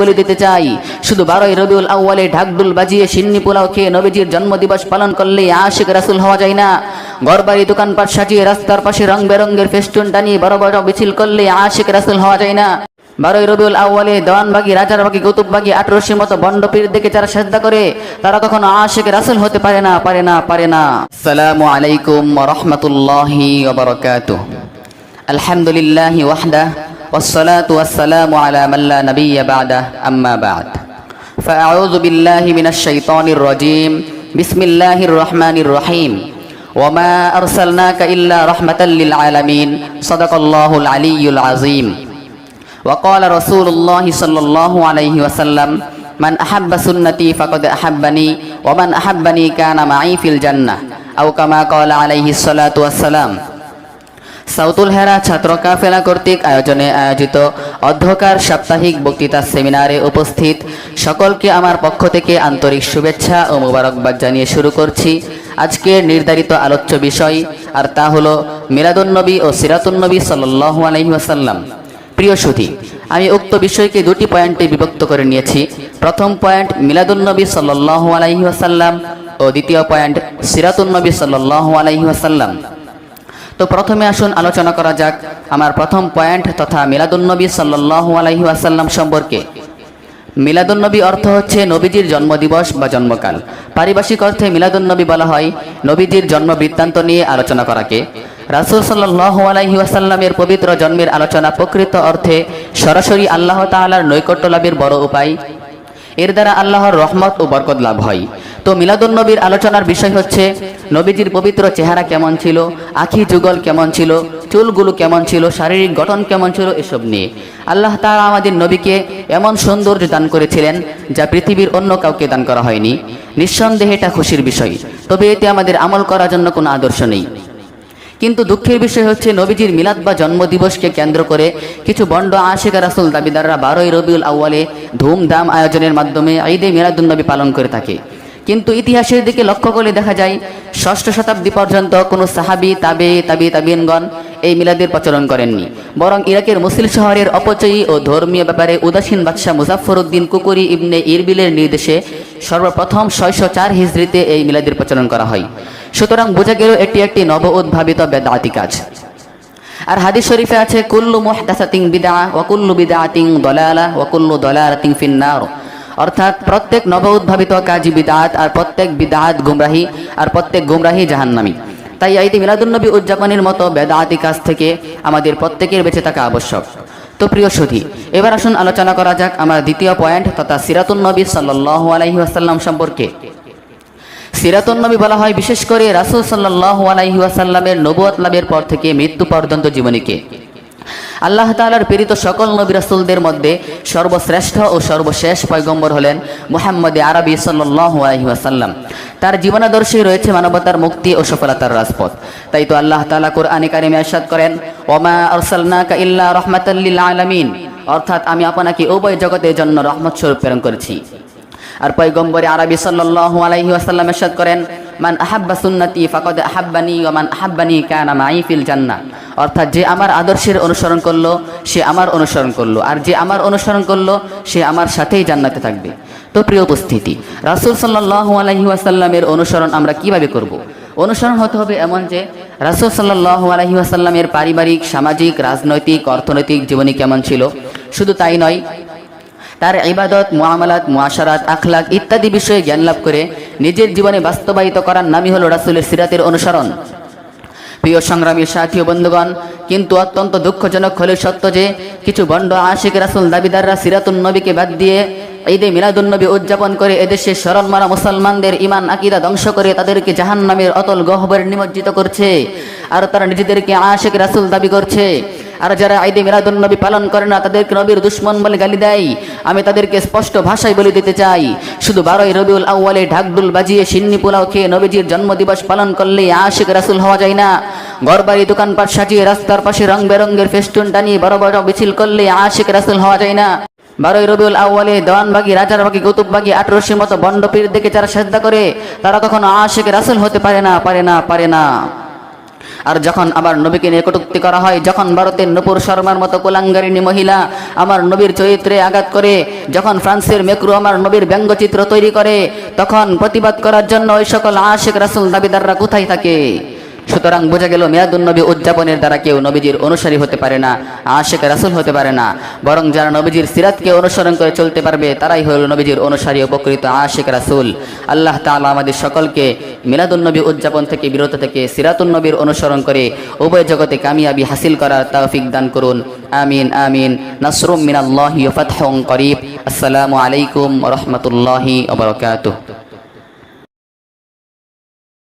বলে দিতে চাই। শুধু বারোই রবিউল আউ্বালে ঢাকডুল বাজিয়ে সিন্নি পোলাও খেয়ে নবীজির জন্মদিবস পালন করলে আশিক রাসুল হওয়া যায় না। ঘরবাড়ি, দোকানপাট সাজিয়ে রাস্তার পাশে রং বেরঙ্গের ফেস্টুন টানিয়ে বড় বড় মিছিল করলে আশিক রাসুল হওয়া যায় না। বারোই রবিউল আউ্বালে দেওয়ানবাগি রাজারবাগি কৌতুকবাগি আটরশির মতো বন্ডপীর দিকে যারা শ্রদ্ধা করে, তারা কখনো আশিক রাসুল হতে পারে না পারে না পারে না। আসসালামু আলাইকুম রহমতুল্লাহি আলহামদুলিল্লাহ ওয়াহদা والصلاة والسلام على من لا نبي بعده أما بعد فأعوذ بالله من الشيطان الرجيم بسم الله الرحمن الرحيم وما أرسلناك إلا رحمة للعالمين صدق الله العلي العظيم وقال رسول الله صلى الله عليه وسلم من أحب سنتي فقد أحبني ومن أحبني كان معي في الجنة أو كما قال عليه الصلاة والسلام সাউতুল হেরা ছাত্র কাফেলা কর্তৃক আয়োজনে আয়োজিত অধ্যকার সাপ্তাহিক বক্তৃতা সেমিনারে উপস্থিত। সকলকে আমার পক্ষ থেকে আন্তরিক শুভেচ্ছা ও মোবারকবাদ জানিয়ে শুরু করছি। আজকের নির্ধারিত আলোচ্য বিষয়, আর তা হলো মিলাদুন্নবী ও সিরাতুন্নবী সাল্লু আলহিহাসাল্লাম প্রিয় সুধী, আমি উক্ত বিষয়কে দুটি পয়েন্টে বিভক্ত করে নিয়েছি। প্রথম পয়েন্ট মিলাদুন্নবী সাল্লাহ আলহিহাসাল্লাম ও দ্বিতীয় পয়েন্ট সিরাতুন্নবী সাল্লাহ আলহিহাসাল্লাম তো প্রথমে আসুন আলোচনা করা যাক আমার প্রথম পয়েন্ট তথা মিলাদুন্নবী সাল্লাল্লাহু আলাইহি ওয়াসাল্লাম সম্পর্কে। মিলাদুন্নবী অর্থ হচ্ছে নবীজির জন্মদিবস বা জন্মকাল। পারিভাষিক অর্থে মিলাদুন্নবী বলা হয় নবীজির জন্ম বৃত্তান্ত নিয়ে আলোচনা করাকে। রাসূল সাল্লাল্লাহু আলাইহি ওয়াসাল্লামের পবিত্র জন্মের আলোচনা প্রকৃত অর্থে সরাসরি আল্লাহ তাআলার নৈকট্য লাভের বড় উপায়। এর দ্বারা আল্লাহর রহমত ও বরকত লাভ হয়। তো মিলাদুন নবীর আলোচনার বিষয় হচ্ছে, নবীজির পবিত্র চেহারা কেমন ছিল, আখি যুগল কেমন ছিল, চুলগুলো কেমন ছিল, শারীরিক গঠন কেমন ছিল, এসব নিয়ে। আল্লাহ তাআলা আমাদের নবীকে এমন সৌন্দর্য দান করেছিলেন যা পৃথিবীর অন্য কাউকে দান করা হয়নি। নিঃসন্দেহে এটা খুশির বিষয়। তবে এতে আমাদের আমল করার জন্য কোনো আদর্শ নেই। কিন্তু দুঃখের বিষয় হচ্ছে, নবীজির মিলাদ বা জন্মদিবসকে কেন্দ্র করে কিছু বন্ড আশেখ রাসুল দাবিদাররা বারোই রবিউল আউ্বালে ধুমধাম আয়োজনের মাধ্যমে ঈদে মিলাদুন্নবী পালন করে থাকে। কিন্তু ইতিহাসের দিকে লক্ষ্য করলে দেখা যায়, ষষ্ঠ শতাব্দী পর্যন্ত কোনো সাহাবি, তাবে, তাবি তাবিনগণ এই মিলাদের প্রচলন করেননি। বরং ইরাকের মুসিল শহরের অপচয়ী ও ধর্মীয় ব্যাপারে উদাসীন বাদশাহ মুজাফর উদ্দিন কুকুরি ইবনে ইরবিলের নির্দেশে সর্বপ্রথম ছয়শো চার হিজড়িতে এই মিলাদের প্রচলন করা হয়। সুতরাং বোঝা গেল এটি একটি নব উদ্ভাবিত বেদাতি কাজ। আর হাদিস শরীফে আছে, কুল্লু মুহদাসাতিং বিদা ওয়াকুল্লু বিদাতিং দলালা ওয়াকুল্লু দলালাতিং ফিন্নার অর্থাৎ প্রত্যেক নব উদ্ভাবিত কাজী বিদাত আর প্রত্যেক বিদাত গুমরাহি আর প্রত্যেক গুমরাহি জাহান্নামী। তাই ঈদ মিলাদুন্নবী উদযাপনের মতো বেদাতি কাজ থেকে আমাদের প্রত্যেকের বেঁচে থাকা আবশ্যক। তো প্রিয় সুধী, এবার আসুন আলোচনা করা যাক আমার দ্বিতীয় পয়েন্ট তথা সিরাতুন্নবী সাল্লাহ আলাইহি আসাল্লাম সম্পর্কে। সিরাতুন্নবী বলা হয় বিশেষ করে রাসুল সাল্লাহ আলাইহি ওয়াসাল্লামের নবুয়াত লাভের পর থেকে মৃত্যু পর্যন্ত জীবনীকে। আল্লাহ তালার প্রেরিত সকল নবী রাসুলদের মধ্যে সর্বশ্রেষ্ঠ ও সর্বশেষ পয়গম্বর হলেন মুহাম্মদ আরবি সাল্লাহ আলহি ওয়াসাল্লাম। তার জীবনাদর্শে রয়েছে মানবতার মুক্তি ও সফলতার রাজপথ। তাই তো আল্লাহ তালা কোরআনে কারিমে আরশাদ করেন, ওমা আরসালনাকা ইল্লা রহমাতাল্লিল আলামিন অর্থাৎ আমি আপনাকে উভয় জগতের জন্য রহমত স্বরূপ প্রেরণ করেছি। আর পয়গম্বরে আরবি সাল্লাল্লাহু আলাইহি ওয়াসাল্লাম ইরশাদ করেন মান আহাব্বা সুন্নতি ফাকাদ আহাব্বানি ওয়া মান আহাব্বানি কানা মাই ফিল জান্নাহ। অর্থাৎ যে আমার আদর্শের অনুসরণ করল, সে আমার অনুসরণ করল। আর যে আমার অনুসরণ করল, সে আমার সাথেই জান্নাতে থাকবে। তো প্রিয় উপস্থিতি, রাসূল সাল্লাল্লাহু আলাইহি ওয়াসাল্লামের অনুসরণ আমরা কীভাবে করব? অনুসরণ হতে হবে এমন যে, রাসূল সাল্লাল্লাহু আলাইহি ওয়াসাল্লামের পারিবারিক, সামাজিক, রাজনৈতিক, অর্থনৈতিক জীবনী কেমন ছিল? শুধু তাই নয়, তার ইবাদত, মুআমালাত, মুআশারাত, আখলাক ইত্যাদি বিষয়ে জ্ঞান লাভ করে নিজের জীবনে বাস্তবায়িত করার নামই হলো রাসুলের সিরাতের অনুসরণ। প্রিয় সংগ্রামী সাথী বন্ধুগণ, কিন্তু অত্যন্ত দুঃখজনক হলে সত্য যে, কিছু বন্ড আশিক রাসুল দাবিদাররা সিরাতুন নবীকে বাদ দিয়ে ঈদে মিলাদুন্নবী উদযাপন করে এদেশে স্মরণ মারা মুসলমানদের ইমান আকিদা ধ্বংস করে তাদেরকে জাহান নামের অতল গহ্বরে নিমজ্জিত করছে। আর তারা নিজেদেরকে আশিক রাসুল দাবি করছে। আর যারা ঈদে মিলাদুন্নবী পালন করে না, তাদেরকে নবীর দুশ্মন বলে গালি দেয়। আমি তাদেরকে স্পষ্ট ভাষায় বলে দিতে চাই। শুধু বারোই রবিউল আউ্বালে ঢাকডুল বাজিয়ে সিন্নি পোলাও খেয়ে নবীজির জন্মদিবস পালন করলে আশিক রাসুল হওয়া যায় না। ঘরবাড়ি, দোকানপাট সাজিয়ে রাস্তার পাশে রং বেরঙ্গের ফেস্টুন টানিয়ে বড় বড় মিছিল করলে আশিক রাসুল হওয়া যায় না। বারোই রবিউল আউ্বালে দেওয়ানবাগি রাজারবাগি কৌতুকবাগি আটরশির মতো বন্ডপীর দিকে যারা শ্রদ্ধা করে, তারা কখনো আশিক রাসুল হতে পারে না পারে না পারে না। আর যখন আমার নবীকে নিয়ে কটুক্তি করা হয়, যখন ভারতের নপুর শর্মার মতো কোলাঙ্গারিনী মহিলা আমার নবীর চরিত্রে আঘাত করে, যখন ফ্রান্সের মেক্রু আমার নবীর ব্যঙ্গচিত্র তৈরি করে, তখন প্রতিবাদ করার জন্য ওই সকল আশেখ রাসুল দাবিদাররা কোথায় থাকে? সুতরাং বোঝা গেল মেয়াদুন নবী উদযাপনের দ্বারা কেউ নবীজির অনুসারী হতে পারে না আশেখ রাসুল হতে পারে না। বরং যারা নবীজির সিরাতকে অনুসরণ করে চলতে পারবে, তারাই হল নবীজির অনুসারী উপকৃত আশেখ রাসুল। আল্লাহ তাআলা আমাদের সকলকে মিলাদুন নবী উদযাপন থেকে বিরত থেকে সিরাতুন নবীর অনুসরণ করে উভয় জগতে কামিয়াবি হাসিল করার তৌফিক দান করুন। আমিন আমিন। নাসরুম মিনাল্লাহি ফাতহুন করিব। আসসালামু আলাইকুম ওয়া রাহমাতুল্লাহি ওয়া বারাকাতুহু।